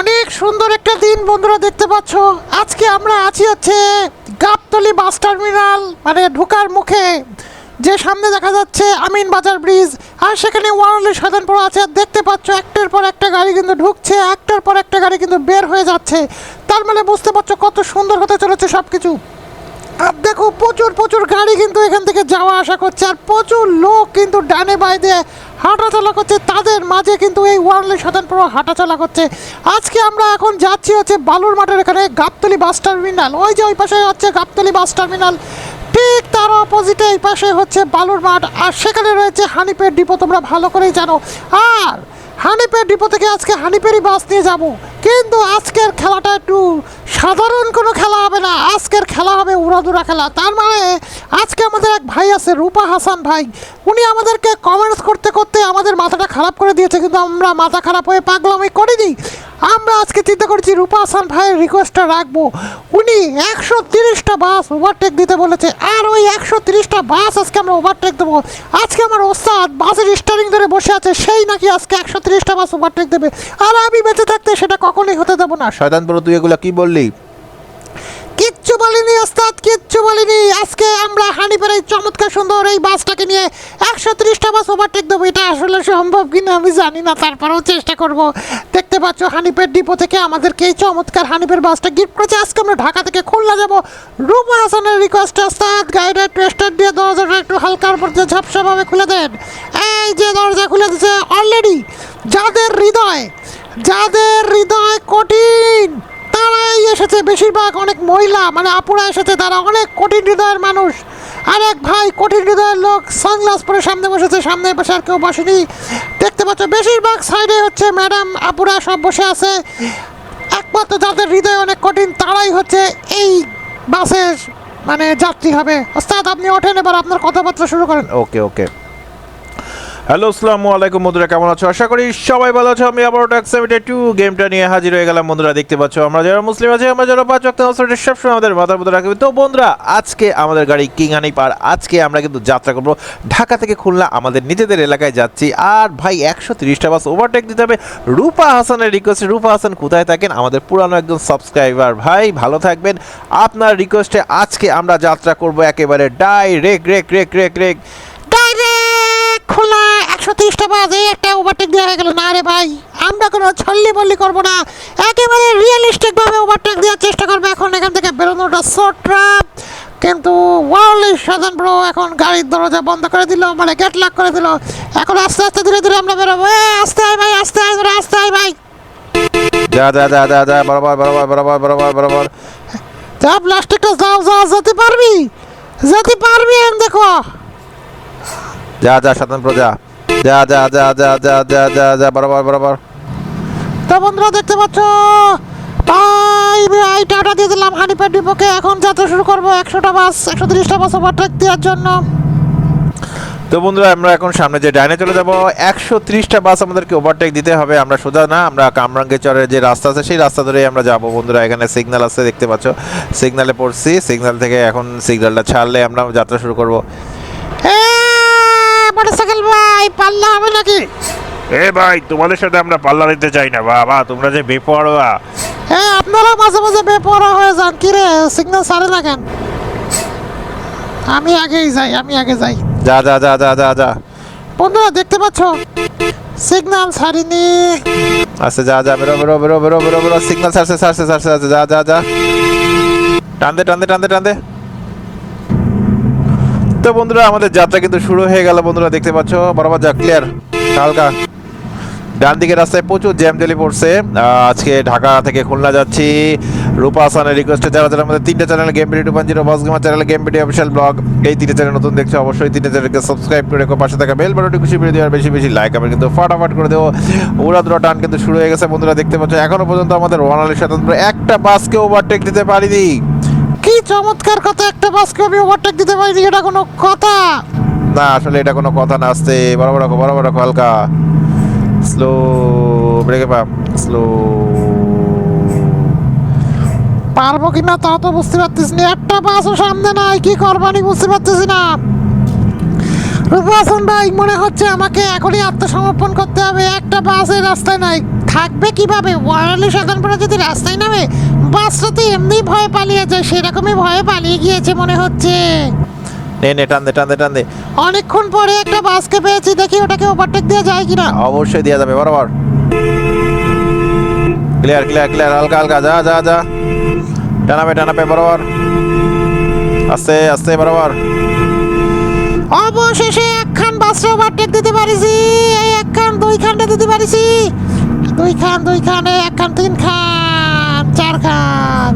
অনেক সুন্দর একটা দিন বন্ধুরা দেখতে পাচ্ছ। আজকে আমরা আছি হচ্ছে গাবতলি বাস টার্মিনাল মানে ঢুকার মুখে। যে সামনে দেখা যাচ্ছে আমিন বাজার ব্রিজ, আর সেখানে ওয়ারলি সাধনপুর আছে। দেখতে পাচ্ছ, একটার পর একটা গাড়ি কিন্তু ঢুকছে, একটার পর একটা গাড়ি কিন্তু বের হয়ে যাচ্ছে। তার মানে বুঝতে পারছ কত সুন্দর হতে চলেছে সব কিছু আর দেখো, প্রচুর প্রচুর গাড়ি কিন্তু এখান থেকে যাওয়া আসা করছে, আর প্রচুর লোক কিন্তু ডানে বাই বাইরে হাঁটাচলা করছে। তাদের মাঝে কিন্তু এই ওয়ার্ল্ড সাধারণপুর হাঁটাচলা করছে। আজকে আমরা এখন যাচ্ছি হচ্ছে বালুর মাঠের এখানে গাবতলি বাস টার্মিনাল। ওই যে ওই পাশে হচ্ছে গাবতলি বাস টার্মিনাল। ঠিক তার অপোজিটে এই পাশে হচ্ছে বালুর মাঠ, আর সেখানে রয়েছে হানিপের ডিপো, তোমরা ভালো করেই জানো। আর হানিপের ডিপো থেকে আজকে হানিপেরই বাস নিয়ে যাব। কিন্তু আজকের খেলাটা একটু সাধারণ কোনো খেলা হবে না। আজকের খেলা হবে উড়াদুরা খেলা। তার মানে আজকে আমাদের এক ভাই আছে, রূপা হাসান ভাই। উনি আমাদেরকে কমেন্টস করতে করতে আমাদের মাথাটা খারাপ করে দিয়েছে, কিন্তু আমরা মাথা খারাপ হয়ে পাগলামি করিনি। আমরা আজকে চিন্তা করছি রূপা আসান ভাইয়ের রিকোয়েস্টটা রাখব। উনি একশো তিরিশটা বাস ওভারটেক দিতে বলেছে, আর ওই একশো তিরিশটা বাস আজকে আমরা ওভারটেক দেবো। আজকে আমার ওস্তাদ বাসের স্টারিং ধরে বসে আছে, সেই নাকি আজকে একশো তিরিশটা বাস ওভারটেক দেবে। আর আমি বেঁচে থাকতে সেটা কখনোই হতে দেবো না। শয়তানপুর তুই এগুলো কি বললি? কিচ্ছু বলিনি, ওস্তাদ, কিচ্ছু বলিনি। আজকে আমরা হানিপের এই চমৎকার সুন্দর এই বাসটাকে নিয়ে একশো ত্রিশটা বাস ওভারটেক দেবো। এটা আসলে সম্ভব কিনা আমি জানি না, তারপরেও চেষ্টা করব। দেখতে পাচ্ছ হানিপের ডিপো থেকে আমাদেরকে এই চমৎকার হানিপের বাসটা গিফট করেছে। আজকে আমরা ঢাকা থেকে খুলনা যাব। রূপা হাসানের রিকোয়েস্ট ওস্তাদ গাইডের টেস্টার দিয়ে দরজাটা একটু হালকার উপর দিয়ে ঝাপসাভাবে খুলে দেন। এই যে দরজা খুলে দিচ্ছে অলরেডি যাদের হৃদয় যাদের হৃদয় কঠিন তারাই এসেছে, বেশিরভাগ অনেক মহিলা মানে আপুরা এসেছে, তারা অনেক কঠিন হৃদয়ের মানুষ। আর এক ভাই কঠিন হৃদয়ের লোক সানগ্লাস পরে সামনে বসেছে, সামনে বসে আর কেউ বসেনি। দেখতে পাচ্ছ, বেশিরভাগ সাইডে হচ্ছে ম্যাডাম, আপুরা সব বসে আছে। একমাত্র যাদের হৃদয় অনেক কঠিন, তারাই হচ্ছে এই বাসের মানে যাত্রী হবে। ওস্তাদ, আপনি ওঠেন, এবার আপনার কথাবার্তা শুরু করেন। ওকে ওকে। হ্যালো, আসসালামু আলাইকুম বন্ধুরা, কেমন আছো? আশা করি সবাই ভালো আছো। আমি আবার ট্যাক্সামিটার টু গেমটা নিয়ে হাজির হয়ে গেলাম। বন্ধুরা, দেখতে পাচ্ছ, আমরা যারা মুসলিম আছি, আমরা যারা পাঁচ অক্ট সবসময় আমাদের মাথার মধ্যে রাখবে তো বন্ধুরা, আজকে আমাদের গাড়ি কিং হানি পার, আজকে আমরা কিন্তু যাত্রা করব ঢাকা থেকে খুলনা, আমাদের নিজেদের এলাকায় যাচ্ছি। আর ভাই, একশো তিরিশটা বাস ওভারটেক দিতে হবে। রূপা হাসানের রিকোয়েস্টে রূপা হাসান কোথায় থাকেন? আমাদের পুরানো একজন সাবস্ক্রাইবার ভাই, ভালো থাকবেন। আপনার রিকোয়েস্টে আজকে আমরা যাত্রা করব একেবারে direct rake rake rake rake direct খোলা একশো তিরিশটা বাজে একটা ওভারটেক দেওয়া হয়ে গেল। না রে ভাই আমরা কোনো ছল্লি বল্লি করব না। একেবারে রিয়েলিস্টিক ভাবে ওভারটেক দেওয়ার চেষ্টা করব এখন। এখান থেকে বেরোনোটা শর্ট ট্রাপ কিন্তু ওয়ার্ল্ড সাধারণ ব্রো এখন গাড়ির দরজা বন্ধ করে দিল মানে গেট লক করে দিল। এখন আস্তে আস্তে ধীরে ধীরে আমরা বেরোবো। এ আস্তে আয় ভাই আস্তে আয় তোরা আস্তে আয় ভাই। যা যা যা যা যা বরাবর বরাবর বরাবর বরাবর বরাবর। যা প্লাস্টিকটা যাও যা যেতে পারবি যেতে পারবি দেখো। যা যা স্বতন্ত্র যা যা যা যা যা যা যা যা যা, বরাবর বরাবর। তো বন্ধুরা, দেখতে পাচ্ছ? ভাই ভাই টাটা দিয়ে দিলাম হানিপের ডিপোকে এখন যাত্রা শুরু করব একশোটা বাস, একশো তিরিশটা বাস ওভারটেক দেওয়ার জন্য। তো বন্ধুরা, আমরা এখন সামনে যে ডাইনে চলে যাব। একশো ত্রিশটা বাস আমাদেরকে ওভারটেক দিতে হবে। আমরা সোজা না, আমরা কামরাঙ্গে চরের যে রাস্তা আছে, সেই রাস্তা ধরেই আমরা যাব। বন্ধুরা, এখানে সিগন্যাল আছে, দেখতে পাচ্ছ? সিগন্যালে পড়ছি। সিগন্যাল থেকে এখন সিগন্যালটা ছাড়লে আমরা যাত্রা শুরু করব। এ মোটরসাইকেল ভাই পাল্লা হবে নাকি? এ ভাই তোমাদের সাথে আমরা পাল্লা দিতে চাই না বাবা তোমরা যে বেপরোয়া। এ আপনারা মাঝে মাঝে বেপরা হয়ে যান। কি রে সিগন্যাল সারে না কেন? আমি আগেই যাই আমি আগে যাই। যা যা যা যা যা যা। বন্ধুরা দেখতে পাচ্ছ? সিগন্যাল ছাড়িনি। আচ্ছা যা যা বেরো বেরো বেরো বেরো বেরো বেরো সিগন্যাল ছাড়ছে ছাড়ছে ছাড়ছে ছাড়ছে যা যা যা। টানদে টানদে টানদে টানদে তো বন্ধুরা, আমাদের যাত্রা কিন্তু শুরু হয়ে গেল বন্ধুরা, দেখতে পাচ্ছ? বরাবর যা ক্লিয়ার হালকা। ডান দিকে রাস্তায় প্রচুর জ্যাম জেলি পড়ছে। আজকে ঢাকা থেকে খুলনা যাচ্ছি। রূপা হাসানের রিকোয়েস্টে যারা যারা আমাদের তিনটে channel game video two point zero gamer channel game video official blog এই তিনটে চ্যানেল নতুন দেখছ অবশ্যই তিনটে চ্যানেলকে সাবস্ক্রাইব করে রেখো, পাশে থাকা বেল বাটনটি খুশি ভিডিও আর বেশি বেশি লাইক আমি কিন্তু ফাটাফাট করে দেবো উড়াদুরা টান কিন্তু শুরু হয়ে গেছে বন্ধুরা, দেখতে পাচ্ছ, এখনও পর্যন্ত আমাদের ওয়ানালি স্বতন্ত্র একটা বাসকে ওভারটেক দিতে পারিনি। চমৎকার কথা একটা বাসকে আমি ওভারটেক দিতে পারিনি এটা কোনো কথা। না আসলে এটা কোনো কথা না আসতে বড় রাখো বড় রাখো হালকা। স্লো ব্রেকে পা স্লো পারব কি না তা তো বুঝতে পারতেছি না একটা বাসও সামনে নাই কি করবানি বুঝতে পারতেছি না। রূপাসন ভাই মনে হচ্ছে আমাকে এখনই আত্মসমর্পণ করতে হবে একটা বাসের রাস্তায় নাই। থাকবে কীভাবে? ওয়ারালি সাধারণপুরা যদি রাস্তায় নামে বাসটা তো এমনি ভয় পালিয়ে যায় সেরকমই ভয়ে পালিয়ে গিয়েছে মনে হচ্ছে। নে নে টান দে টান দে টান দে। অনেকক্ষণ পরে একটা বাসকে পেয়েছি দেখি ওটাকে ওভারটেক দেওয়া যায় কিনা। অবশ্যই দেওয়া যাবে বরাবর। ক্লিয়ার ক্লিয়ার ক্লিয়ার হালকা হালকা যা যা যা। টানাবে টানাবে বরাবর। আস্তে আস্তে বরাবর। অবশেষে একখান বাসে ওভারটেক দিতে পারিছি এই একখান দুই খানটা দিতে পারিছি। দুই খান, দুই খানে একখান তিন খান, চার খান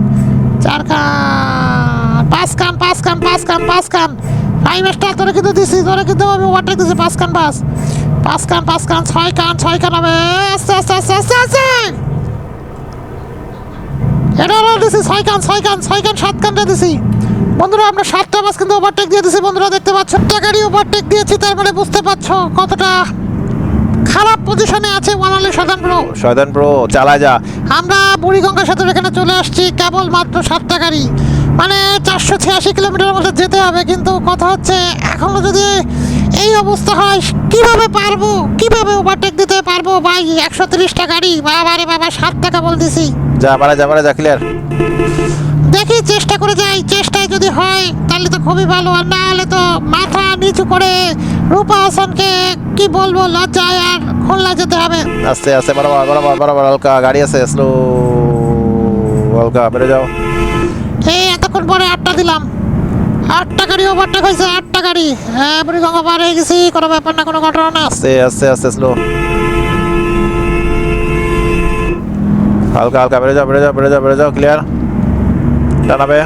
চার খান, পাঁচ খান পাঁচ খান পাঁচ খান পাঁচ খান। ফাইভ স্টার তোরা কিন্তু দিছি তোরা কিন্তু আমি ওভারটেক দিছি, পাঁচ খান বাস। পাঁচ খান পাঁচ খান, ছয় খান ছয় খান হবে। আস্তে আস্তে আস্তে আস্তে আস্তে। এটা দিছি, ছয় কান ছয় কান ছয় কান সাত কানটা দিছি। বন্ধুরা, আমরা সাতটা বাস কিন্তু ওভারটেক দিয়ে দিছি, বন্ধুরা, দেখতে পাচ্ছ। একটা ওভারটেক দিয়েছি, তার মানে বুঝতে পারছ কতটা খারাপ পজিশনে আছে ওয়ানালি সাধারণ ব্রো শয়তান প্রো চালা যা। আমরা বুড়িগঙ্গা সাথে এখানে চলে আসছি কেবল মাত্র সাতটা গাড়ি। মানে চারশো ছিয়াশি কিলোমিটারের মধ্যে যেতে হবে কিন্তু কথা হচ্ছে এখনও যদি এই অবস্থা হয় কীভাবে পারব? কীভাবে ওভারটেক দিতে পারব? ভাই একশো তিরিশটা গাড়ি। বাবা রে বাবা সাত টাকা বলতেছি। যা পারা যা পারা যা ক্লিয়ার দেখি চেষ্টা করে যাই চেষ্টায় যদি হয় তাহলে তো খুবই ভালো। আর না হলে তো মাথা নিচু করে রূপা হাসানকে কি বলব লজ্জায় আর খুলনা যেতে হবে। আস্তে আস্তে বরাবর বরাবর বরাবর হালকা গাড়ি আছে স্লো হালকা বেড়ে যাও। এই এতক্ষণ পরে আটটা দিলাম। আটটা গাড়ি ওভারটেক হয়েছে আটটা গাড়ি। হ্যাঁ বুড়িগঙ্গা পার হয়ে গেছি কোনো ব্যাপার না কোনো ঘটনা না। আস্তে আস্তে আস্তে স্লো। হালকা হালকা বেড়ে যাও বেড়ে যাও বেড়ে যাও বেড়ে যাও ক্লিয়ার টানাবে।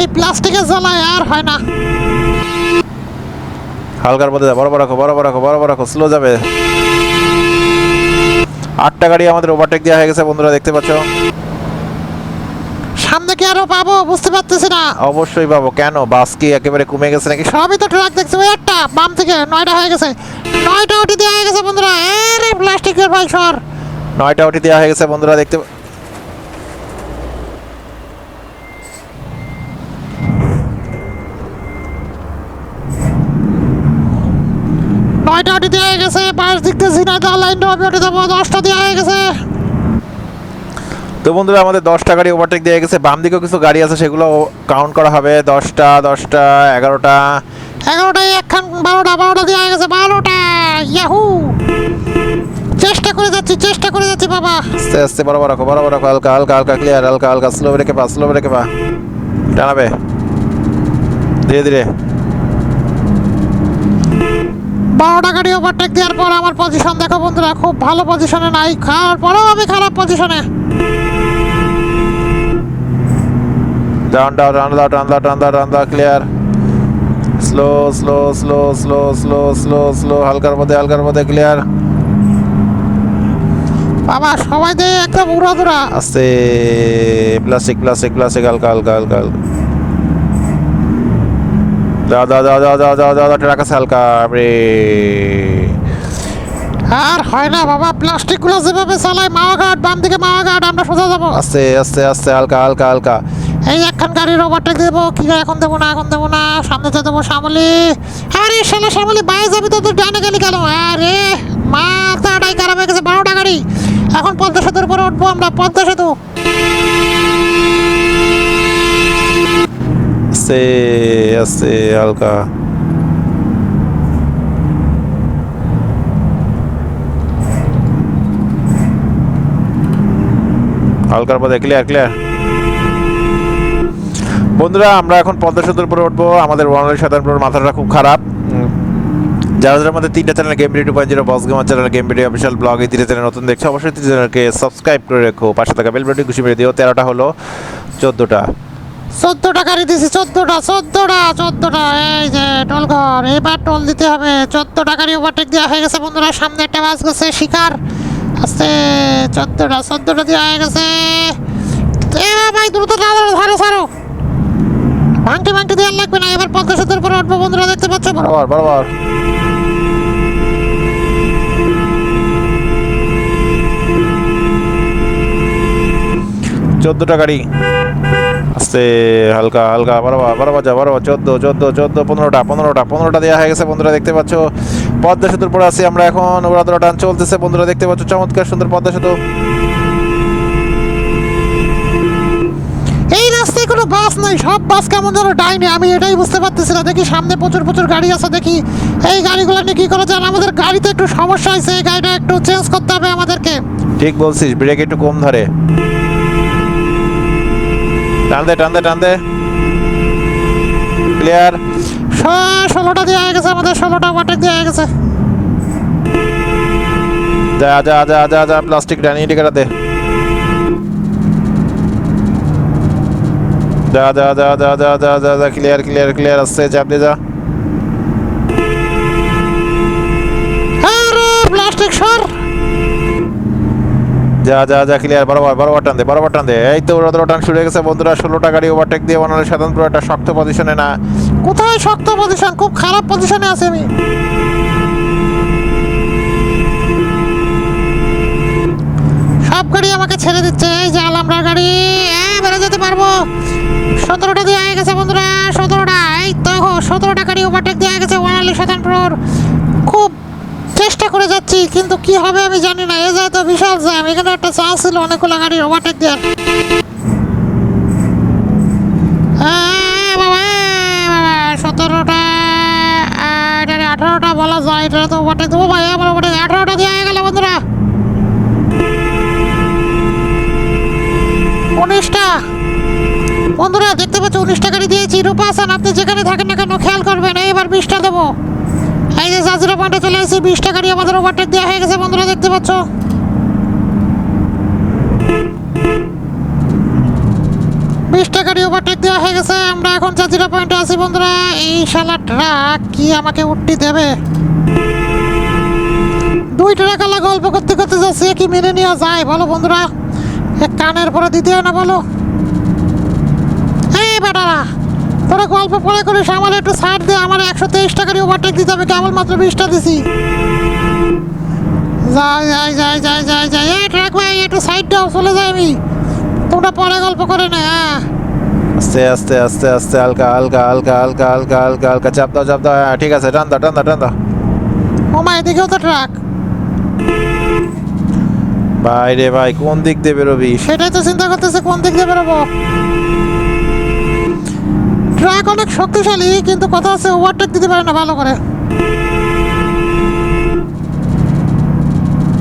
এই প্লাস্টিকের জ্বালায় আর হয় না। হালকার মধ্যে যাও বরাবর রাখো বরাবর রাখো বরাবর রাখো স্লো যাবে। আটটা গাড়ি আমাদের ওভারটেক দেওয়া হয়ে গেছে বন্ধুরা দেখতে পাচ্ছ? সামনে কি আরও পাবো? বুঝতে পারতেছি না। অবশ্যই পাবো। কেন? বাস কি একেবারে কমে গেছে নাকি? সবই তো ট্রাক দেখছি ওই একটা বাম থেকে নয়টা হয়ে গেছে। নয়টা ওটি দেওয়া হয়ে গেছে বন্ধুরা। আরে প্লাস্টিকের ভাই সর নয়টা ওটি দেওয়া হয়ে গেছে বন্ধুরা দেখতে নয়টা ওটি পাঁচ দিক দিয়ে ঝিনাইদহ লাইন ওটি দেবো দশটা দেওয়া হয়ে গেছে। তো বন্ধুরা আমাদের দশটা গাড়ি ওভারটেক দিয়ে গেছে। বাম দিকেও কিছু গাড়ি আছে সেগুলো কাউন্ট করা হবে। দশটা দশটা এগারোটা। এগারোটায় একখান বারোটা বারোটা দেওয়া হয়ে গেছে বারোটা। ইয়াহু! চেষ্টা করে যাচ্ছি চেষ্টা করে যাচ্ছি বাবা। আস্তে আস্তে বরাবর রাখো বরাবর রাখো। হালকা হালকা হালকা ক্লিয়ার হালকা হালকা স্লো রেখে পা স্লো রেখে পা। টানাবে। ধীরে ধীরে। বারোটা গাড়ি ওভারটেক দেওয়ার পর আমার পজিশন দেখো বন্ধুরা খুব ভালো পজিশনে নাই খাওয়ার পরেও আমি খারাপ পজিশনে ডাউন ডাউন ডাউন ডাউন দাও ডাউন দাও ডাউন দাও clear slow slow slow slow slow slow slow হালকার মধ্যে হালকার মধ্যে ক্লিয়ার বাবা সবাই দিয়ে একদম উড়াদুরা। আস্তে প্লাস্টিক প্লাস্টিক প্লাস্টিক হালকা হালকা হালকা হালকা। দাও দাও দাও দাও দাও দাও দাও দাও ট্রাক আছে হালকা রে। আর হয় না বাবা প্লাস্টিকগুলো যেভাবে চালায় মাওয়া ঘাট বাম দিকে মাওয়া ঘাট আমরা সোজা যাব। আস্তে আস্তে আস্তে হালকা হালকা হালকা। এই একখান গাড়ির ওভারটেক দেবো কি এখন দেবো না এখন দেবো না সামনে তো দেবো শ্যামলি। আরে শালা শ্যামলি বাইরে যাবি তো তুই ডানে গেলি কেন? আরে মাথাটাই খারাপ হয়ে গেছে বারোটা গাড়ি। এখন পদ্মা সেতুর উপরে উঠবো আমরা পদ্মা সেতু। আস্তে আস্তে হালকা। হালকার মধ্যে ক্লিয়ার ক্লিয়ার বন্ধুরা, আমরা এখন পদ্মা সেতুর উপরে উঠবো। আমাদের ওয়ানলি সাধারণ মাথাটা খুব খারাপ। যারা যারা আমাদের তিনটা channel game video two point zero boss gamer channel game video official blog এই তিনটা চ্যানেল নতুন দেখছ, অবশ্যই তিনটা চ্যানেলকে সাবস্ক্রাইব করে রেখো। পাশে থাকা বেল বাটন খুশি মেরে দিও। তেরোটা হলো, চোদ্দোটা। চোদ্দটা গাড়ি দিছি, চোদ্দটা চোদ্দটা চোদ্দটা। এই যে টোল ঘর, এবার টোল দিতে হবে। চোদ্দটা গাড়ি ওভারটেক দেওয়া হয়ে গেছে বন্ধুরা, সামনে একটা বাস গেছে, শিকার। আস্তে, চোদ্দটা চোদ্দটা দেওয়া হয়ে গেছে। ভাই দ্রুত ধরো ধরো। ভাঙতে ভাঙতে দেওয়ার লাগবে না, এবার সেতুর উপরে উঠবো বন্ধুরা, দেখতে পাচ্ছ? বরাবর বরাবর। চোদ্দটা গাড়ি। আস্তে হালকা হালকা বরাবর বারো যা বরাবর চোদ্দ চোদ্দ চোদ্দ পনেরোটা পনেরোটা পনেরোটা দেওয়া হয়ে গেছে বন্ধুরা দেখতে পাচ্ছ। পদ্মা সেতুর পরে আছি আমরা এখন উড়াদোড়া টান চলতেছে বন্ধুরা দেখতে পাচ্ছ চমৎকার সুন্দর পদ্মা সেতু। এই রাস্তায় কোনো বাস নাই সব বাস কেমন যেন ডাইনে আমি এটাই বুঝতে পারতেছি না। দেখি সামনে প্রচুর প্রচুর গাড়ি আছে দেখি। এই গাড়িগুলো নিয়ে কি করা যায় আমাদের গাড়িতে একটু সমস্যা হয়েছে এই গাড়িটা একটু চেঞ্জ করতে হবে আমাদেরকে। ঠিক বলছিস ব্রেক একটু কম ধরে। টান দে টান দে টান দে প্লেয়ার ষোলোটা দেওয়া গেছে আমাদের ষোলোটা ওয়াটেক দেওয়া গেছে যা যা যা যা যা প্লাস্টিক ডানি টিকাটা দে যা যা যা যা যা যা যা ক্লিয়ার ক্লিয়ার ক্লিয়ার আসছে চাপ দিয়ে যা যা যা যা ক্লিয়ার বরাবর বরাবর টান দে বরাবর টান দে। এই তো ওরা টান শুরু হয়ে গেছে। বন্ধুরা ষোলোটা গাড়ি ওভারটেক দিয়ে বানালে সাধারণত একটা শক্ত পজিশনে না। কোথায় শক্ত পজিশন খুব খারাপ পজিশনে আছে আমি। সব গাড়ি আমাকে ছেড়ে দিচ্ছে। এই যে আলামরা গাড়ি বেড়ে যেতে পারব। সতেরোটা দিয়ে গেছে বন্ধুরা, সতেরোটা। এই তো সতেরোটা গাড়ি ওভারটেক দিয়ে গেছে খুব চেষ্টা করে যাচ্ছি কিন্তু কি হবে আমি জানি না। এ যায় তো বিশাল জ্যাম এখানে একটা চান্স ছিল অনেকগুলো গাড়ির ওভারটেক দেওয়ার বাবা, সতেরোটা আঠারোটা বলা যায় এটা তো দেবো ভাই আমার দিয়ে হয়ে বন্ধুরা। উনিশটা। বন্ধুরা দেখতে পাচ্ছ উনিশটা গাড়ি দিয়েছি। রূপা আপনি যেখানে থাকেন না কেন খেয়াল করবেন এই এবার বিশটা দেবো। এই যে জাজিরা পয়েন্টে চলে এসেছি বিশটা গাড়ি আমাদের ওভারটেক দেওয়া হয়ে গেছে, বন্ধুরা দেখতে পাচ্ছ। বিশটা গাড়ি ওভারটেক দেওয়া হয়ে গেছে, আমরা এখন জাজিরা পয়েন্টে আছি, বন্ধুরা। এই শালা ট্রাক কি আমাকে উঠতে দেবে? দুই টাকা আলা গল্প করতে করতে যাচ্ছে কি মেনে নেওয়া যায়? বলো বন্ধুরা কানের পরে দিতে না, বলো এই বেটারা তোরা গল্প পরে করিস আমার একটু ছাড় দে আমার একশো তেইশ টাকারই ওভারটেক দিতে হবে কেবল মাত্র বিশটা দিছি। যাই যাই যাই যাই যাই যাই। এই ট্রাক ভাই একটু সাইড দাও চলে যাই আমি। তোমরা পরে গল্প করে না হ্যাঁ আস্তে আস্তে আস্তে আস্তে হালকা হালকা হালকা হালকা হালকা হালকা হালকা চাপ দাও চাপ দাও হ্যাঁ ঠিক আছে টান দাও টান দাও টান দাও। ও মা এদিকেও তো ট্রাক। ভাই রে ভাই কোন দিক দিয়ে বেরোবি? সেটাই তো চিন্তা করতেছে কোন দিক দিয়ে বেরোবো? ট্রাক অনেক শক্তিশালী কিন্তু কথা আছে ওভারটেক দিতে পারে না ভালো করে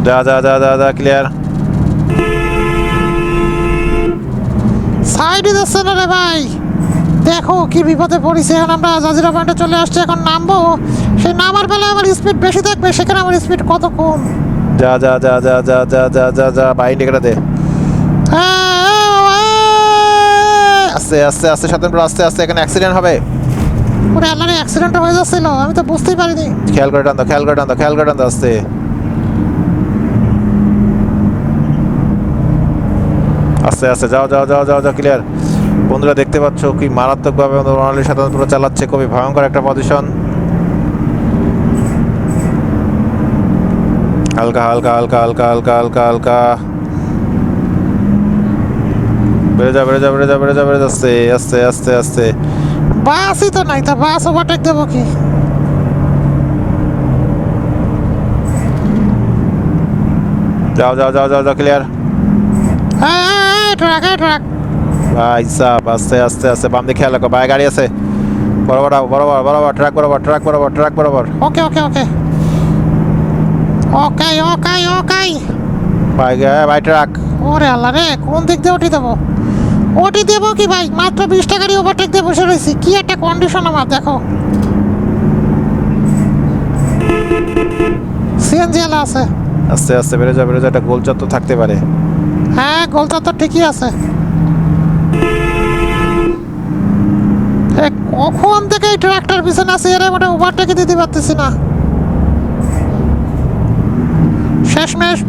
যা যা যা যা যা ক্লিয়ার সাইডে যাচ্ছে না রে ভাই দেখো কি বিপদে পড়েছে এখন আমরা জাজিরা পয়েন্টে চলে আসছি এখন নামবো সেই নামার বেলায় আমার স্পিড বেশি থাকবে সেখানে আমার স্পিড কত কম যা যা যা যা যা যা যা যা যা ভাই টিকাটা দে আস্তে আস্তে আস্তে সাধারণত আস্তে আস্তে এখানে অ্যাক্সিডেন্ট হবে। ওরে আল্লাহ অ্যাক্সিডেন্ট হয়ে যাচ্ছিল আমি তো বুঝতেই পারিনি। খেয়াল করে টান দাও খেয়াল করে টান দাও খেয়াল করে টান দাও আস্তে। আস্তে আস্তে যাও যাও যাও যাও যাও ক্লিয়ার বন্ধুরা দেখতে পাচ্ছ কি মারাত্মকভাবে রোনাল্ডো সাধারণত চালাচ্ছে খুবই ভয়ঙ্কর একটা পজিশন হালকা হালকা হালকা হালকা হালকা হালকা হালকা। বেড়ে যা বেড়ে যা বেড়ে যা বেড়ে যা বেড়ে যাচ্ছে আস্তে আস্তে আস্তে বাসই তো নাই তা বাস ওভারটেক দেবো কি? যাও যাও যাও যাও যাও ক্লিয়ার ট্রাক ট্রাক ভাই সাহ আস্তে আস্তে আস্তে বাম দিকে খেয়াল রাখো ভাই গাড়ি আছে। বরাবর বরাবর বরাবর ট্রাক বরাবর ট্রাক বরাবর ট্রাক বরাবর ওকে ওকে ওকে ওকে ওকে ওকে ভাই ভাই ট্রাক ওরে আল্লাহ রে কোন দিক দিয়ে ওটি দেবো? ওটি দেবো কি ভাই? মাত্র বিশ টাকারই ওভারটেক দিয়ে বসে রয়েছি কি একটা কন্ডিশন আমার দেখো। সিএনজি আছে। আস্তে আস্তে বেড়ে যা বেড়ে যা একটা গোল চত্বর থাকতে পারে। হ্যাঁ গোলটা তো ঠিকই আছে। কখন থেকে এই ট্রাক্টর পিছনে আছে? এর মোটা ওভারটেকে দিতে পারতেছি না। শেষমেশ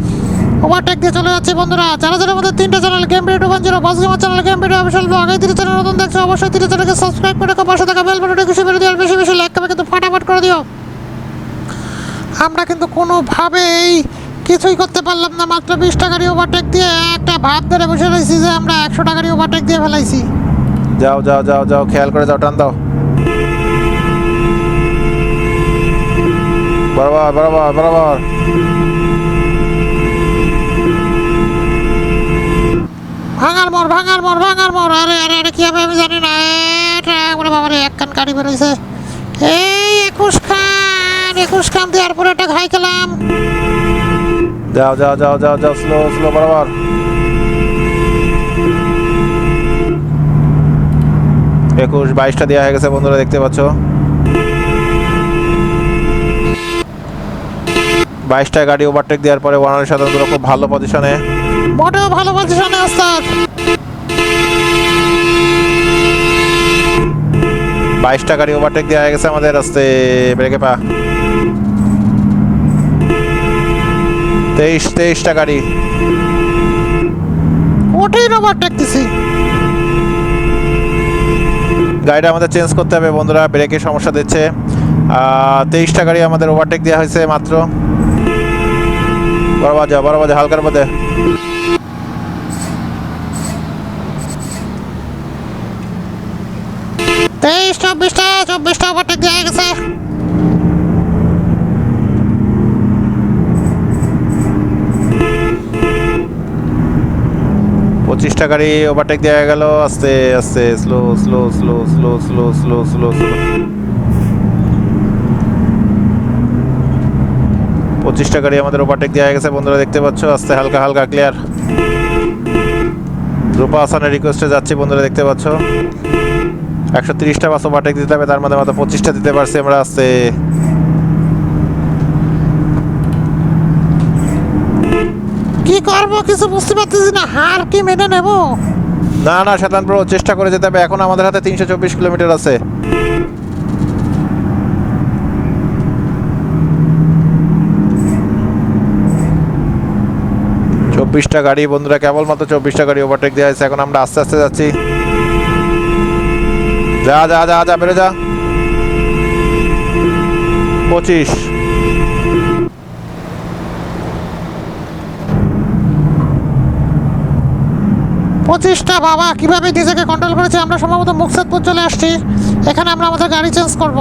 ওভারটেক দিয়ে চলে যাচ্ছে বন্ধুরা। যারা যারা আমাদের তিনটা channel game video one zero boss gamer channel game video official blog এই তিনটা চ্যানেল নতুন দেখছ, অবশ্যই তিনটা চ্যানেলকে সাবস্ক্রাইব করে রাখো। পাশে থাকা বেল বাটনটা খুশি করে দিও বেশি বেশি লাইক করবে, কিন্তু ফাটাফাট করে দিও। আমরা কিন্তু কোনোভাবেই কিছুই করতে পারলাম না, মাত্র বিশ টাকারই ওভারটেক দিয়ে। একটা ভাব ধরে বসে রয়েছি যে আমরা একশো টাকারই ওভারটেক দিয়ে ফেলাইছি। যাও যাও যাও যাও, খেয়াল করে যাও, টান দাও। বরাবর বরাবর বরাবর। ভাঙার মোড় ভাঙার মোড় ভাঙার মোড়। আরে আরে আরে, কি হবে আমি জানি না। এটা ওরে বাবা এক কান গাড়ি বেরোইছে। এই একুশ খান একুশ খান দেওয়ার পরে একটা ঘাই খেলাম। যাও যাও যাও যাও যাও স্লো স্লো বরাবর। একুশ, বাইশটা দেওয়া হয়ে গেছে বন্ধুরা, দেখতে পাচ্ছ। বাইশটা গাড়ি ওভারটেক দেওয়ার পরে ওয়ান সাধারণত খুব ভালো পজিশনে মোটেও ভালো পজিশনে ওস্তাদ বাইশটা গাড়ি ওভারটেক দেওয়া হয়ে গেছে আমাদের রাস্তে ব্রেকে পা। তেইশ তেইশটা গাড়ি ওটাই রবার দেখতেছি গাড়িটা আমাদের চেঞ্জ করতে হবে বন্ধুরা ব্রেকে সমস্যা দিচ্ছে। তেইশটা গাড়ি আমাদের ওভারটেক দেওয়া হয়েছে মাত্র। বড় বাজা বড় বাজা হালকার মধ্যে তেইশ চব্বিশটা চব্বিশটা ওভারটেক দেওয়া গেছে পঁচিশটা গাড়ি ওভারটেক দেওয়া গেল, আস্তে আস্তে slow slow slow slow slow slow slow slow পঁচিশটা গাড়ি আমাদের ওভারটেক দেওয়া গেছে, বন্ধুরা দেখতে পাচ্ছ, আস্তে, হালকা হালকা ক্লিয়ার রূপা আসানের রিকোয়েস্টে যাচ্ছি, বন্ধুরা দেখতে পাচ্ছ। একশো তিরিশটা বাস ওভারটেক দিতে হবে, তার মধ্যে মাত্র পঁচিশটা দিতে পারছি আমরা, আস্তে। কি করব? কিছু বুঝতে পারতেছি না। হার কি মেনে নেব? না না শতানপুর চেষ্টা করে যেতে হবে। এখন আমাদের হাতে তিনশো চব্বিশ কিলোমিটার আছে। চব্বিশটা গাড়ি, বন্ধুরা, কেবলমাত্র চব্বিশটা গাড়ি ওভারটেক দেওয়া হয়েছে। এখন আমরা আস্তে আস্তে যাচ্ছি। যা যা যা যা, বেরো, যা। পঁচিশ। পঁচিশটা বাবা কীভাবে নিজেকে কন্ট্রোল করেছে, আমরা সম্ভবত মুকসাদপুর চলে আসছি। এখানে আমরা আমাদের গাড়ি চেঞ্জ করব।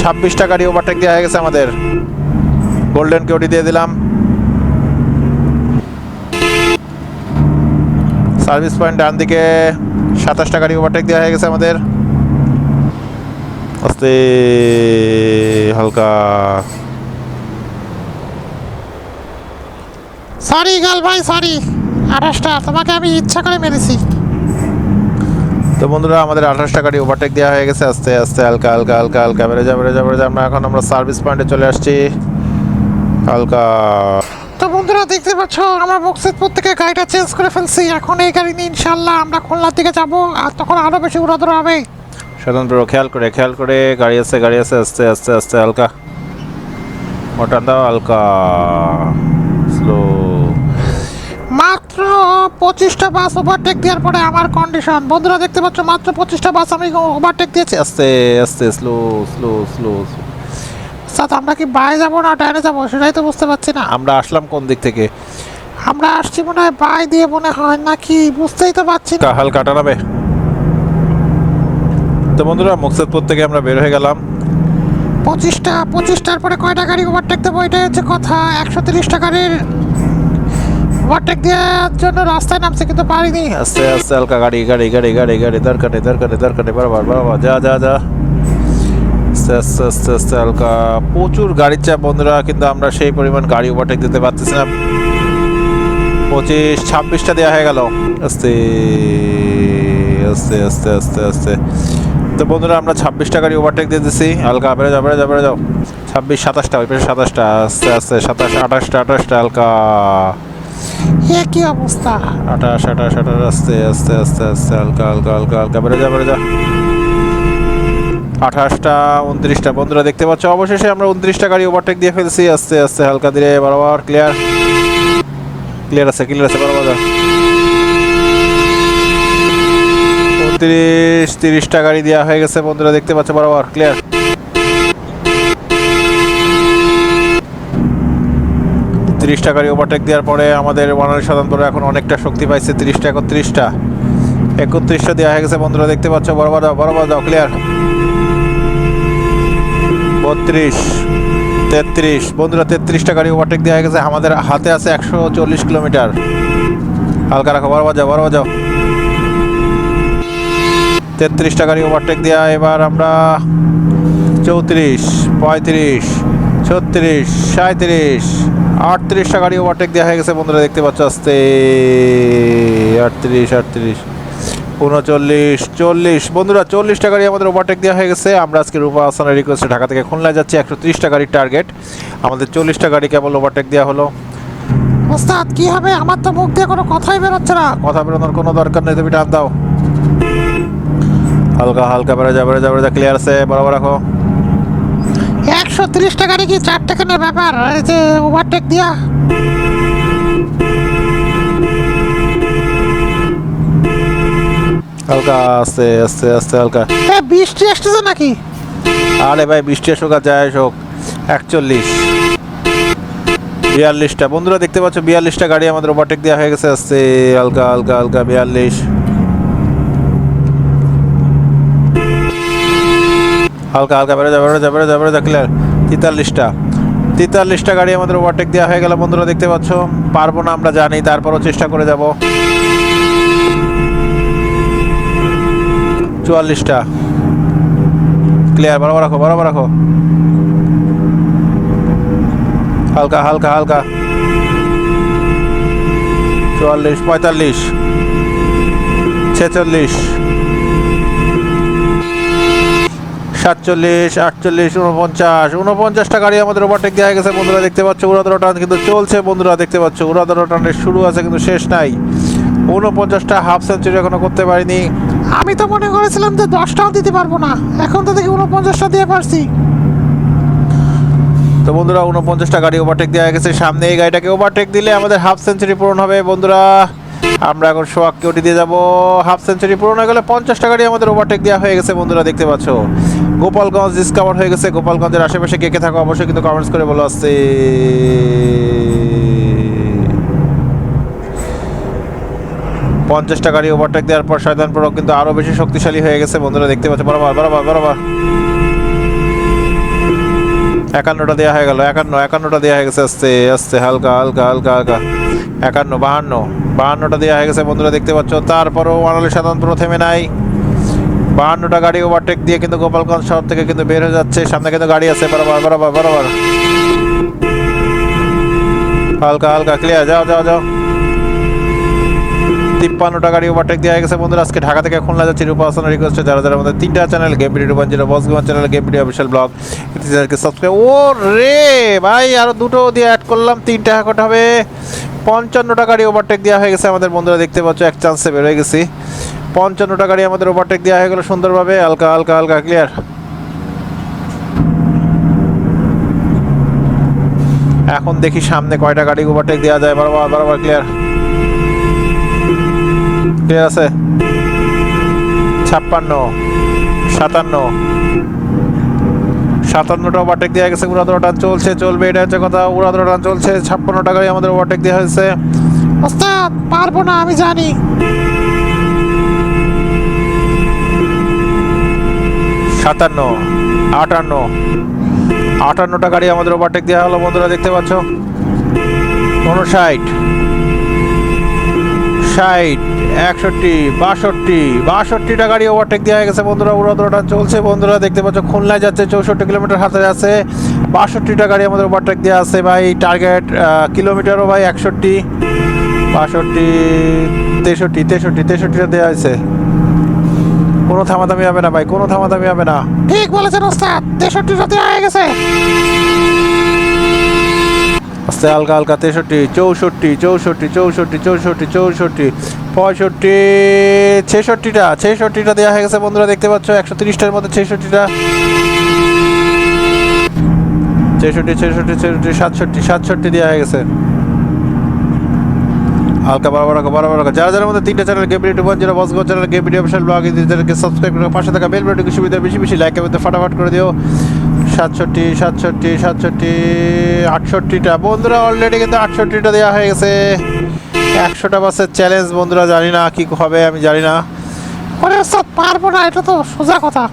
ছাব্বিশটা গাড়ি ওভারটেক দেওয়া হয়ে গেছে আমাদের। গোল্ডেন কেউটি দিয়ে দিলাম। সার্ভিস পয়েন্ট ডান দিকে, সাতাশটা গাড়ি ওভারটেক দেওয়া হয়ে গেছে আমাদের। আস্তে হালকা। সরি গাল ভাই সরি আঠাশটা তোমাকে আমি ইচ্ছা করে মেরেছি। তো বন্ধুরা আমাদের আঠাশটা গাড়ি ওভারটেক দেওয়া হয়ে গেছে। আস্তে আস্তে হালকা হালকা হালকা হালকা বেড়ে যা বেড়ে যা বেড়ে যা। আমরা এখন আমরা সার্ভিস পয়েন্টে চলে আসছি। হালকা। তো বন্ধুরা দেখতে পাচ্ছ আমরা মুকসাদপুর থেকে গাড়িটা চেঞ্জ করে ফেলছি। এখন এই গাড়ি নিয়ে ইনশাল্লাহ আমরা খুলনার দিকে যাব আর তখন আরও বেশি উড়াদুরা হবে। স্বতন্ত্র খেয়াল করে খেয়াল করে গাড়ি আছে গাড়ি আছে আস্তে আস্তে আস্তে হালকা। মোটা দাও হালকা। মাত্র পঁচিশটা বাস ওভারটেক দেওয়ার পরে আমার কন্ডিশন বন্ধুরা দেখতে পাচ্ছ মাত্র পঁচিশটা বাস আমি ওভারটেক দিয়েছি। আস্তে আস্তে স্লো স্লো স্লো সাথে আমরা কি বাই যাব না ডাইনে যাব? সেটাই তো বুঝতে পারছি না। আমরা আসলাম কোন দিক থেকে? আমরা আসছি মনে হয় বাই দিয়ে মনে হয় নাকি বুঝতেই তো পারছি না। কা- হালকা টানাবে তো বন্ধুরা মুকসেদপুর থেকে আমরা বের হয়ে গেলাম। পঁচিশটা পঁচিশটার পরে কয়টা গাড়ি ওভারটেক দেবো? এটাই হচ্ছে কথা। একশো তিরিশটা গাড়ির ওভারটেক দেওয়ার জন্য রাস্তায় নামছে, কিন্তু পারিনি। আস্তে আস্তে, হালকা গাড়ি গাড়ি গাড়ি গাড়ি গাড়ি, দরকারে দরকারে দরকারে বারবার বারবার, যা যা যা। আস্তে আস্তে আস্তে হালকা। প্রচুর গাড়ির চাপ, বন্ধুরা, কিন্তু আমরা সেই পরিমাণ গাড়ি ওভারটেক দিতে পারতেছি না পঁচিশ, ছাব্বিশটা দেওয়া হয়ে গেল। আস্তে আস্তে আস্তে আস্তে আস্তে। তো বন্ধুরা, আমরা ছাব্বিশটা গাড়ি ওভারটেক দিয়ে দিচ্ছি হালকা, বেড়ে যাও বেড়ে যাও বেড়ে যাও। ছাব্বিশ, সাতাশটা, ওই পাশে সাতাশটা, আস্তে আস্তে, সাতাশ, আঠাশটা আঠাশটা, হালকা। এ কি অবস্থা? আঠাশ আঠাশ আঠাশ আস্তে আস্তে আস্তে আস্তে, হালকা হালকা হালকা হালকা বেড়ে যা বেড়ে যা। আঠাশটা, উনত্রিশটা, বন্ধুরা দেখতে পাচ্ছ, অবশেষে আমরা উনত্রিশটা গাড়ি ওভারটেক দিয়ে ফেলছি। আস্তে আস্তে, হালকা ধীরে, বরাবর ক্লিয়ার ক্লিয়ার আছে ক্লিয়ার আছে, বরাবর। উনত্রিশ, তিরিশটা গাড়ি দেওয়া হয়ে গেছে, বন্ধুরা দেখতে পাচ্ছ, বরাবর ক্লিয়ার তিরিশটা গাড়ি ওভারটেক দেওয়ার পরে আমাদের ওয়ানের স্বতন্ত্র এখন অনেকটা শক্তি পাইছে, তিরিশটা একত্রিশটা। একত্রিশটা দেওয়া হয়ে গেছে, বন্ধুরা দেখতে পাচ্ছ বরাবর যাও বরাবর যাও ক্লিয়ার বত্রিশ, তেত্রিশ, বন্ধুরা তেত্রিশটা গাড়ি ওভারটেক দেওয়া গেছে, আমাদের হাতে আছে একশো চল্লিশ কিলোমিটার। হালকা রাখো, বড় বাজাও বড় বাজাও তেত্রিশটা গাড়ি ওভারটেক দেওয়া এবার আমরা চৌত্রিশ, পঁয়ত্রিশ, ছত্রিশ সাঁত্রিশ আটত্রিশটা গাড়ি ওভারটেক দেওয়া হয়ে গেছে বন্ধুরা দেখতে পাচ্ছ আস্তে। আটত্রিশ আটত্রিশ উনচল্লিশ চল্লিশ। বন্ধুরা চল্লিশটা গাড়ি আমাদের ওভারটেক দেওয়া হয়ে গেছে। আমরা আজকে রূপা হাসানের রিকোয়েস্টে ঢাকা থেকে খুলনায় যাচ্ছি একশো ত্রিশটা গাড়ির টার্গেট আমাদের চল্লিশটা গাড়ি কেবল ওভারটেক দেওয়া হলো। ওস্তাদ কি হবে? আমার তো মুখ দিয়ে কোনো কথাই বেরোচ্ছে না। কথা বেরোনোর কোনো দরকার নেই তুমি টান দাও। হালকা হালকা বেড়ে যা বেড়ে যা বেড়ে যা ক্লিয়ার আছে বরাবর রাখো। একশো তিরিশ টাকা কি চার টাকা নিয়ে ব্যাপার। এই যে ওভারটেক দিয়া। হালকা আস্তে আস্তে আস্তে হালকা। এ বৃষ্টি আসতেছে নাকি? আরে ভাই বৃষ্টি আসুক আর যায় আসুক। একচল্লিশ। বিয়াল্লিশটা। বন্ধুরা দেখতে পাচ্ছ বিয়াল্লিশটা গাড়ি আমাদের ওভারটেক দেওয়া হয়ে গেছে। আসছে হালকা হালকা হালকা বিয়াল্লিশ। হালকা হালকা বেড়ে যা বেড়ে যা বেড়ে ক্লিয়ার তেতাল্লিশটা। তেতাল্লিশটা গাড়ি আমাদের ওভারটেক দেওয়া হয়ে গেল বন্ধুরা, দেখতে পাচ্ছ? পারব না আমরা, জানি। তারপরও চেষ্টা করে যাব। চুয়াল্লিশটা। ক্লিয়ার বরাবর রাখো বরাবর রাখো। হালকা হালকা হালকা। চুয়াল্লিশ, পঁয়তাল্লিশ। ছেচল্লিশ। সাতচল্লিশ, আটচল্লিশ, উনপঞ্চাশ। উনপঞ্চাশটা গাড়ি আমাদের ওভারটেক দেওয়া গেছে। বন্ধুরা দেখতে পাচ্ছ, উড়াদর টান কিন্তু চলছে। বন্ধুরা দেখতে পাচ্ছ, উড়াদর টানের শুরু আছে, কিন্তু শেষ নাই। উনপঞ্চাশটা হাফ সেঞ্চুরি এখনও করতে পারিনি। আমি তো মনে করেছিলাম যে দশটাও দিতে পারব না। এখন তো দেখি উনপঞ্চাশটা দিয়ে পারছি। তো বন্ধুরা, উনপঞ্চাশটা গাড়ি ওভারটেক দেওয়া গেছে। সামনে এই গাড়িটাকে ওভারটেক দিলে আমাদের হাফ সেঞ্চুরি পূরণ হবে। বন্ধুরা, আমরা এখন সোয়াককে ওটি দিয়ে যাব। হাফ সেঞ্চুরি পূরণ হয়ে গেলে পঞ্চাশটা গাড়ি আমাদের ওভারটেক দেওয়া হয়ে গেছে, বন্ধুরা দেখতে পাচ্ছ। গোপালগঞ্জ ডিসকাভার হয়ে গেছে। গোপালগঞ্জের আশেপাশে কে কে থাকো অবশ্যই কিন্তু কমেন্টস করে বলো আসছে পঞ্চাশটা গাড়ি ওভারটেক দেওয়ার পর শয়তানপুর কিন্তু আরও বেশি শক্তিশালী হয়ে গেছে। বন্ধুরা দেখতে পাচ্ছ, বরাবর বরাবর বরাবর। একান্নটা দেওয়া হয়ে গেল, একান্ন, একান্নটা দেওয়া হয়ে গেছে আস্তে আস্তে হালকা হালকা হালকা হালকা। একান্ন, বাহান্ন, বাহান্নটা দেওয়া হয়ে গেছে, বন্ধুরা দেখতে পাচ্ছ। তারপরও ওয়ানালি সাধারণ থেমে নাই। বাহান্নটা গাড়ি ওভারটেক দিয়ে কিন্তু গোপালগঞ্জ শহর থেকে কিন্তু বের হয়ে যাচ্ছে। সামনে কিন্তু গাড়ি আছে, বরাবর বরাবর বরাবর। হালকা হালকা ক্লিয়ার যাও যাও যাও। তিপ্পান্নটা গাড়ি ওভারটেক দেওয়া গেছে। বন্ধুরা, আজকে ঢাকা থেকে খুলনা যাচ্ছি। রূপা হাসানের রিকোয়েস্টে যারা যারা আমাদের তিনটা channel game video রূপান zero boss gamer channel game video official blog চ্যানেলকে সাবস্ক্রাইব ও রে ভাই, আরও দুটো দিয়ে অ্যাড করলাম, তিনটা হ্যাকট হবে। পঞ্চান্নটা গাড়ি ওভারটেক দেওয়া হয়ে গেছে আমাদের বন্ধুরা, দেখতে পাচ্ছ, এক চান্সে বের হয়ে গেছি। পঞ্চান্নটা গাড়ি আমাদের ওভারটেক দেওয়া হয়ে গেল সুন্দরভাবে। হালকা হালকা হালকা ক্লিয়ার এখন দেখি সামনে কয়টা গাড়ি ওভারটেক দেওয়া যায়। বারবার, বরাবর ক্লিয়ার ক্লিয়ার আছে? ছাপ্পান্ন, সাতান্ন। সাতান্নটা ওভারটেক দেওয়া গেছে উড়াদর টান চলছে, চলবে, এটা হচ্ছে কথা। উড়াদর টান চলছে, ছাপ্পান্নটা গাড়ি আমাদের ওভারটেক দেওয়া হয়েছে। পারব না, আমি জানি। সাতান্ন, আটান্ন, আটান্নটা গাড়ি আমাদের ওভারটেক দেওয়া হলো, বন্ধুরা, দেখতে পাচ্ছ? উনষাট ষাট, একষট্টি, বাষট্টি, বাষট্টিটা গাড়ি ওভারটেক দেওয়া হয়ে গেছে, বন্ধুরা উড়াদোড়াটা চলছে। বন্ধুরা, দেখতে পাচ্ছ, খুলনায় যাচ্ছে, চৌষট্টি কিলোমিটার হাতে আছে। বাষট্টিটা গাড়ি আমাদের ওভারটেক দেওয়া আছে, ভাই টার্গেট কিলোমিটারও ভাই, একষট্টি, বাষট্টি, তেষট্টি তেষট্টি, তেষট্টিটা দেওয়া হয়েছে। কোনো থামাথামি হবে না ভাই কোনো থামাথামি হবে না। ঠিক বলেছেন ওস্তাদ। তেষট্টিটা দেওয়া হয়ে গেছে। আস্তে হালকা হালকা তেষট্টি চৌষট্টি চৌষট্টি চৌষট্টি চৌষট্টি চৌষট্টি পঁয়ষট্টি ছেষট্টিটা ছেষট্টিটা দেওয়া হয়ে গেছে বন্ধুরা দেখতে পাচ্ছ একশো তিরিশটার মধ্যে ছেষট্টিটা। ছেষট্টি ছেষট্টি ছেষট্টি সাতষট্টি সাতষট্টি দেওয়া হয়ে গেছে। হালকা বরাবর রাখো যারা যারা মধ্যে তিনটা channel game one zero boss go channel game video official blog চ্যানেলকে সাবস্ক্রাইব করে পাশে থাকা বেল বাটনকে সুবিধা, বেশি বেশি লাইকের মধ্যে ফাটাফাট করে দিও। সাতষট্টি সাতষট্টি সাতষট্টি, আটষট্টিটা। বন্ধুরা অলরেডি কিন্তু আটষট্টিটা দেওয়া হয়ে গেছে। একশোটা বাসের চ্যালেঞ্জ বন্ধুরা, জানি না কি হবে, আমি জানি না। ওরে ওস্তাদ পারব না, এটা তো সোজা কথা।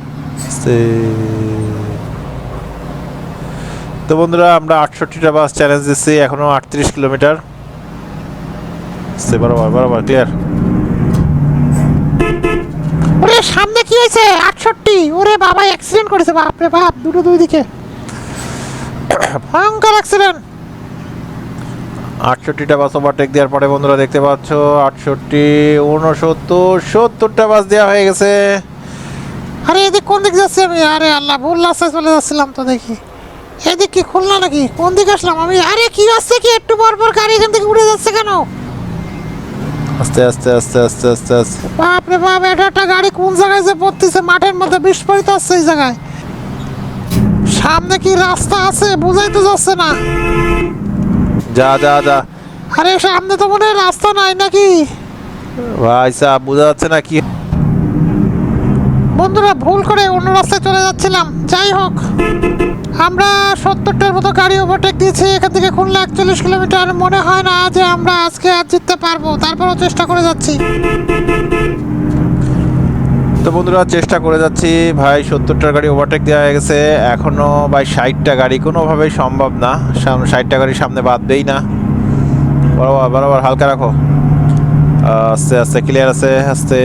তো বন্ধুরা, আমরা আটষট্টিটা বাস চ্যালেঞ্জ দিচ্ছি, এখনও আটত্রিশ কিলোমিটার। সে বরাবর বরাবর ক্লিয়ার ওরে সামনে কি হয়েছে? আটষট্টি। ওরে বাবা অ্যাক্সিডেন্ট করেছে। বাপরে বাপ দুটো দুই দিকে। ভয়ঙ্কর অ্যাক্সিডেন্ট আটষট্টিটা বাস ওভারটেক দেওয়ার পরে বন্ধুরা দেখতে পাচ্ছ আটষট্টি উনসত্তর সত্তরটা বাস দেওয়া হয়ে গেছে। আরে এদিক কোন দিক যাচ্ছি আমি? আরে আল্লাহ ভুল রাস্তায় চলে যাচ্ছিলাম তো দেখি। এদিক কি খুলনা নাকি? কোন দিকে আসলাম আমি? আরে কি আসছে কি? একটু পর পর গাড়ি এখান থেকে উড়ে যাচ্ছে কেন? আস্তে আস্তে আস্তে আস্তে আস্তে আস্তে। বাপরে বাপ এটা একটা গাড়ি কোন জায়গায় যে পড়তেছে? মাঠের মধ্যে বিস্ফোরিত আসছে এই জায়গায়। সামনে কি রাস্তা আছে? বোঝাই তো যাচ্ছে না। যা যা যা। আরে সামনে তো মনে হয় রাস্তা নাই নাকি? ভাই সাহ বোঝা যাচ্ছে না কি বন্ধুরা ভুল করে অন্য রাস্তায় চলে যাচ্ছিলাম। যাই হোক। আমরা সত্তরটার মতো গাড়ি ওভারটেক দিয়েছি, এখান থেকে খুলনা একচল্লিশ কিলোমিটার। মনে হয় না যে আমরা আজকে আর জিততে পারব, তারপরও চেষ্টা করে যাচ্ছি। তো বন্ধুরা, চেষ্টা করে যাচ্ছি। ভাই, সত্তরটার গাড়ি ওভারটেক দেওয়া হয়ে গেছে। এখনও ভাই ষাটটা গাড়ি কোনোভাবেই সম্ভব না। ষাটটা গাড়ি সামনে বাদ দেই না। বরাবর বরাবর হালকা রাখো। আস্তে আস্তে ক্লিয়ার আছে, আস্তে।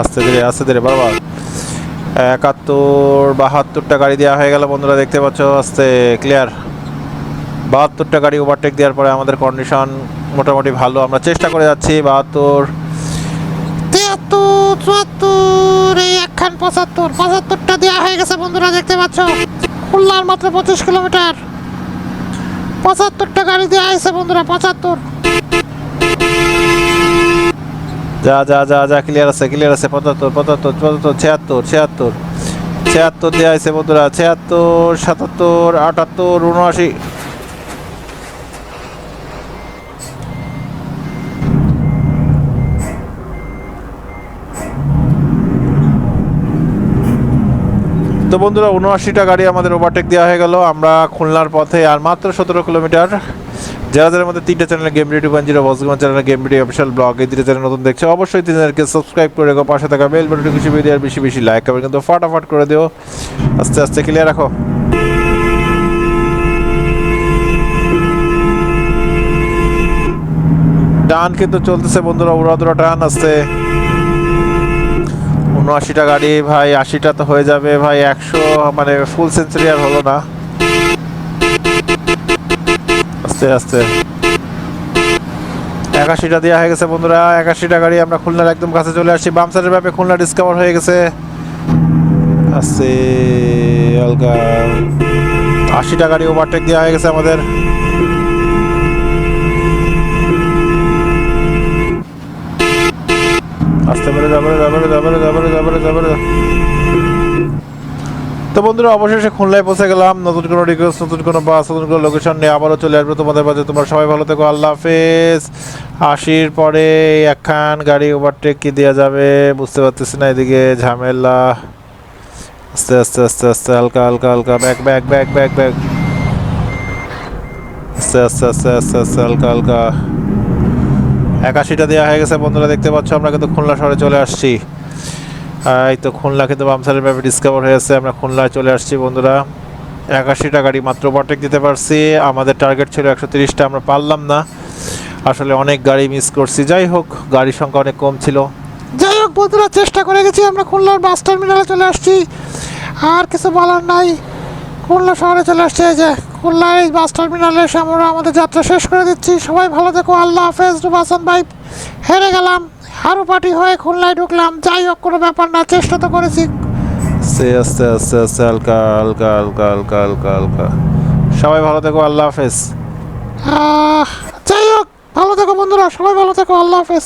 আস্তে ধীরে আস্তে ধীরে, বরাবর। একাত্তর, বাহাত্তরটা গাড়ি দেওয়া হয়ে গেল বন্ধুরা, দেখতে পাচ্ছ, আস্তে ক্লিয়ার বাহাত্তরটা গাড়ি ওভারটেক দেওয়ার পরে আমাদের কন্ডিশন মোটামুটি ভালো। আমরা চেষ্টা করে যাচ্ছি, বাহাত্তর, তিয়াত্তর, চুয়াত্তর, এই একখান পঁচাত্তর, পঁচাত্তরটা দেওয়া হয়ে গেছে বন্ধুরা, দেখতে পাচ্ছ। খুলনার মাত্র পঁচিশ কিলোমিটার। পঁচাত্তরটা গাড়ি দেওয়া হয়েছে বন্ধুরা, পঁচাত্তর। যা যা যা যা ক্লিয়ার আছে ক্লিয়ার আছে, পঁচাত্তর পঁচাত্তর পঁচাত্তর, ছিয়াত্তর ছিয়াত্তর। ছিয়াত্তর দেওয়া আছে বন্ধুরা, ছিয়াত্তর, সাতাত্তর, আটাত্তর, উনআশি। তো বন্ধুরা, উনআশিটা গাড়ি আমাদের ওভারটেক দেওয়া হয়ে গেল। আমরা খুলনার পথে আর মাত্র সতেরো কিলোমিটার যারা যারা আমাদের তিনটা channel game video one zero boss gamer channel game video official blog এই তিনটা চ্যানেল নতুন দেখছে, অবশ্যই তিনজনকে সাবস্ক্রাইব করে রেখো, পাশে থাকা বেল বাটনটি খুশি ভিডিও আর বেশি বেশি লাইক করবে, কিন্তু ফাটাফাট করে দিও। আস্তে আস্তে ক্লিয়ার রাখো। টান কিন্তু চলতেছে বন্ধুরা, উড়াদুরা টান আসছে উনআশিটা গাড়ি, ভাই, আশিটা তো হয়ে যাবে, ভাই, একশো মানে ফুল সেঞ্চুরি আর হলো না। আস্তে আস্তে একাশিটা দেওয়া হয়ে গেছে বন্ধুরা, একাশিটা গাড়ি আমরা খুলনার একদম কাছে চলে আসছি। বামসারের ব্যাপে খুলনা ডিসকভার হয়ে গেছে। হালকা আশিটা গাড়ি ওভারটেক দেওয়া হয়ে গেছে আমাদের। আস্তে বেড়ে যাবে যাবে যাবে যাবে যাবে যাবে। তো বন্ধুরা, অবশেষে খুলনায় পৌঁছে গেলাম। নতুন কোনো রিকোয়েস্ট নতুন কোনো বাস নতুন কোনো লোকেশন নিয়ে আবারও চলে আসব তোমাদের মাঝে। তোমরা সবাই ভালো থেকো, আল্লাহ হাফেজ। আশির পরে একখান গাড়ি ওভারটেক কি দেওয়া যাবে বুঝতে পারতেছি না এদিকে, ঝামেলা। আস্তে আস্তে আস্তে আস্তে, হালকা হালকা হালকা back back back back back আস্তে আস্তে আস্তে আস্তে আস্তে, হালকা হালকা। একাশিটা দেওয়া হয়ে গেছে বন্ধুরা, দেখতে পাচ্ছ আমরা কিন্তু খুলনা শহরে চলে আসছি। এই তো খুলনা কিন্তু বামসারের ব্যাপে ডিসকভার হয়েছে আমরা খুলনায় চলে আসছি বন্ধুরা। একাশিটা গাড়ি মাত্র ওভারটেক দিতে পারছি। আমাদের টার্গেট ছিল একশো তিরিশটা, আমরা পারলাম না। আসলে অনেক গাড়ি মিস করছি। যাই হোক গাড়ির সংখ্যা অনেক কম ছিল। যাই হোক বন্ধুরা, চেষ্টা করে গেছি। আমরা খুলনার বাস টার্মিনালে চলে আসছি। আর কিছু বলার নাই। খুলনা শহরে চলে আসছে। এই যে, খুলনার এই বাস টার্মিনালে এসে আমরা আমাদের যাত্রা শেষ করে দিচ্ছি। সবাই ভালো থেকো। আল্লাহ হাফেজ। রুবাসন ভাই, হেরে গেলাম। হারু পার্টি হয়ে খুলনায় ঢুকলাম। যাই হোক কোনো ব্যাপার না চেষ্টা তো করেছি। আস্তে আস্তে আস্তে আস্তে হালকা হালকা হালকা হালকা হালকা হালকা। সবাই ভালো থেকো আল্লাহ হাফেজ। যাই হোক ভালো থেকো বন্ধুরা সবাই ভালো থেকো আল্লাহ হাফেজ।